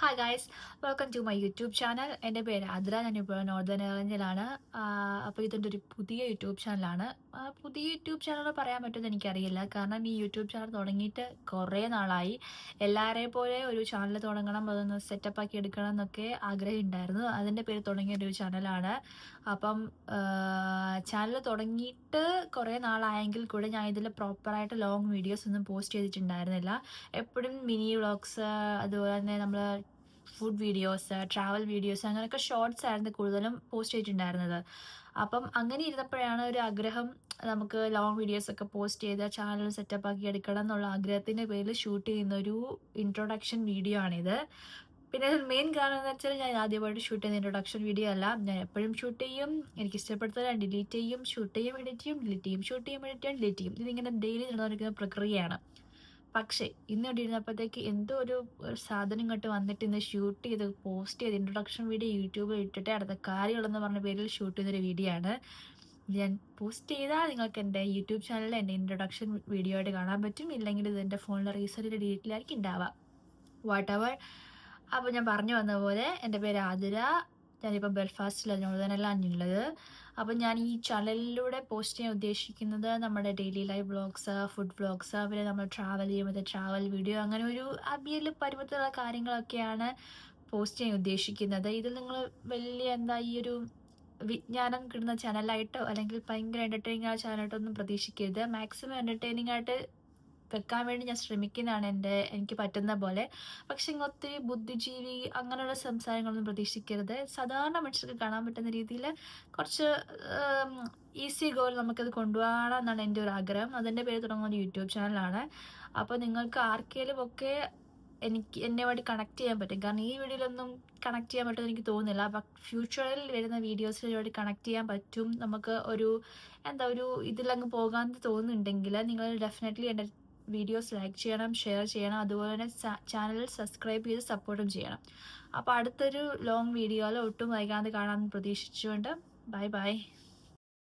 Hi guys welcome to my YouTube channel എന്റെ പേര് ആദ്ര ഞാനിപ്പോൾ നോർത്തേൺ എയർലൈൻസിലാണ് അപ്പോൾ ഇതിന്റെ ഒരു പുതിയ യൂട്യൂബ് ചാനലാണ് പുതിയ യൂട്യൂബ് ചാനൽ പറയാൻ പറ്റുമെന്ന് എനിക്കറിയില്ല. കാരണം ഈ യൂട്യൂബ് ചാനൽ തുടങ്ങിയിട്ട് കുറേ നാളായി. എല്ലാവരെയും പോലെ ഒരു ചാനൽ തുടങ്ങണം അതൊന്ന് സെറ്റപ്പ് ആക്കി എടുക്കണം എന്നൊക്കെ ആഗ്രഹം ഉണ്ടായിരുന്നു അതിന്റെ പേര് തുടങ്ങിയ ഒരു ചാനലാണ് അപ്പം ചാനൽ തുടങ്ങിയിട്ട് കുറേ നാളായെങ്കിൽ കൂടെ ഞാൻ ഇതിൽ പ്രോപ്പറായിട്ട് ലോങ് വീഡിയോസ് ഒന്നും പോസ്റ്റ് ചെയ്തിട്ടുണ്ടായിരുന്നില്ല. എപ്പോഴും മിനി വ്ളോഗ്സ് അതുപോലെ തന്നെ നമ്മൾ ഫുഡ് വീഡിയോസ് ട്രാവൽ വീഡിയോസ് അങ്ങനെയൊക്കെ ഷോർട്സ് ആയിരുന്നു കൂടുതലും പോസ്റ്റ് ചെയ്തിട്ടുണ്ടായിരുന്നത്. അപ്പം അങ്ങനെ ഇരുന്നപ്പോഴാണ് ഒരു ആഗ്രഹം നമുക്ക് ലോങ് വീഡിയോസ് ഒക്കെ പോസ്റ്റ് ചെയ്ത് ചാനൽ സെറ്റപ്പ് ആക്കി എടുക്കണം എന്നുള്ള ആഗ്രഹത്തിന്റെ പേരിൽ ഷൂട്ട് ചെയ്യുന്ന ഒരു ഇൻട്രൊഡക്ഷൻ വീഡിയോ ആണിത്. പിന്നെ മെയിൻ കാരണം എന്ന് വെച്ചാൽ ഞാൻ ആദ്യമായിട്ട് ഷൂട്ട് ചെയ്യുന്ന ഇൻട്രൊഡക്ഷൻ വീഡിയോ അല്ല. ഞാൻ എപ്പോഴും ഷൂട്ട് ചെയ്യും. എനിക്ക് ഇഷ്ടപ്പെടുത്താൻ ഡിലീറ്റ് ചെയ്യും. ഷൂട്ട് ചെയ്യും എഡിറ്റ് ചെയ്യും ഡിലീറ്റ് ചെയ്യും. ഷൂട്ട് ചെയ്യും എഡിറ്റ് ചെയ്യും ഡിലീറ്റ് ചെയ്യും. ഇതിങ്ങനെ ഡെയിലി നടന്നിരിക്കുന്ന പ്രക്രിയയാണ്. പക്ഷേ ഇന്ന് ഇവിടെ ഇരുന്നപ്പോഴത്തേക്ക് എന്തോ ഒരു ഒരു സാധനം ഇങ്ങോട്ട് വന്നിട്ട് ഇന്ന് ഷൂട്ട് ചെയ്ത് പോസ്റ്റ് ചെയ്ത് ഇൻട്രൊഡക്ഷൻ വീഡിയോ യൂട്യൂബിൽ ഇട്ടിട്ട് അടുത്ത കാര്യങ്ങളെന്ന് പറഞ്ഞ പേരിൽ ഷൂട്ട് ചെയ്തൊരു വീഡിയോ ആണ്. ഞാൻ പോസ്റ്റ് ചെയ്താൽ നിങ്ങൾക്ക് എന്റെ യൂട്യൂബ് ചാനലിൽ എന്റെ ഇൻട്രൊഡക്ഷൻ വീഡിയോ ആയിട്ട് കാണാൻ പറ്റും. ഇല്ലെങ്കിൽ ഇത് എന്റെ ഫോണിലെ റീസെന്റ് ഡിലീറ്റിലായിരിക്കും ഉണ്ടാവുക. വാട്ട് എവർ അപ്പോൾ ഞാൻ പറഞ്ഞു വന്ന പോലെ എന്റെ പേര് ആതിര. ഞാനിപ്പോൾ ബെൽഫാസ്റ്റിലാണ് നോർത്തേനെല്ലാം ഉള്ളത് അപ്പം ഞാൻ ഈ ചാനലിലൂടെ പോസ്റ്റ് ചെയ്യാൻ ഉദ്ദേശിക്കുന്നത് നമ്മുടെ daily life vlogs food vlogs പിന്നെ നമ്മൾ ട്രാവൽ ചെയ്യുമ്പോൾ ട്രാവൽ വീഡിയോ അങ്ങനെ ഒരു അബിയൽ പരുവത്തിലുള്ള കാര്യങ്ങളൊക്കെയാണ് പോസ്റ്റ് ചെയ്യാൻ ഉദ്ദേശിക്കുന്നത്. ഇതിൽ നിങ്ങൾ വലിയ എന്താ ഈ ഒരു വിജ്ഞാനം കിട്ടുന്ന ചാനലായിട്ടോ അല്ലെങ്കിൽ ഭയങ്കര എന്റർടൈനിങ് ആ ചാനലായിട്ടോ ഒന്നും പ്രതീക്ഷിക്കരുത്. മാക്സിമം എന്റർടൈനിങ് ആയിട്ട് വെക്കാൻ വേണ്ടി ഞാൻ ശ്രമിക്കുന്നതാണ് എന്റെ എനിക്ക് പറ്റുന്ന പോലെ. പക്ഷെ ഇങ്ങ് ഒത്തിരി ബുദ്ധിജീവി അങ്ങനെയുള്ള സംസാരങ്ങളൊന്നും പ്രതീക്ഷിക്കരുത്. സാധാരണ മനുഷ്യർക്ക് കാണാൻ പറ്റുന്ന രീതിയിൽ കുറച്ച് ഈസി ഗോൾ നമുക്കത് കൊണ്ടുപോകണം എന്നാണ് എന്റെ ഒരു ആഗ്രഹം. അതിന്റെ പേര് തുടങ്ങുന്ന ഒരു യൂട്യൂബ് ചാനലാണ്. അപ്പോൾ നിങ്ങൾക്ക് ആർക്കെങ്കിലും ഒക്കെ എനിക്ക് എന്നെ വേണ്ടി കണക്ട് ചെയ്യാൻ പറ്റും. കാരണം ഈ വീഡിയോയിലൊന്നും കണക്ട് ചെയ്യാൻ പറ്റുമെന്ന് എനിക്ക് തോന്നുന്നില്ല. ഫ്യൂച്ചറിൽ വരുന്ന വീഡിയോസിൽ വേണ്ടി കണക്ട് ചെയ്യാൻ പറ്റും. നമുക്ക് ഒരു എന്താ ഒരു ഇതിലങ്ങ് പോകാൻ തോന്നുന്നുണ്ടെങ്കിൽ നിങ്ങൾ ഡെഫിനറ്റ്ലി എന്റെ വീഡിയോസ് ലൈക്ക് ചെയ്യണം ഷെയർ ചെയ്യണം അതുപോലെ തന്നെ ചാനൽ സബ്സ്ക്രൈബ് ചെയ്ത് സപ്പോർട്ടും ചെയ്യണം. അപ്പോൾ അടുത്തൊരു ലോങ് വീഡിയോയിൽ ഒട്ടും വൈകാതെ കാണാമെന്ന് പ്രതീക്ഷിച്ചുകൊണ്ട് ബൈ ബൈ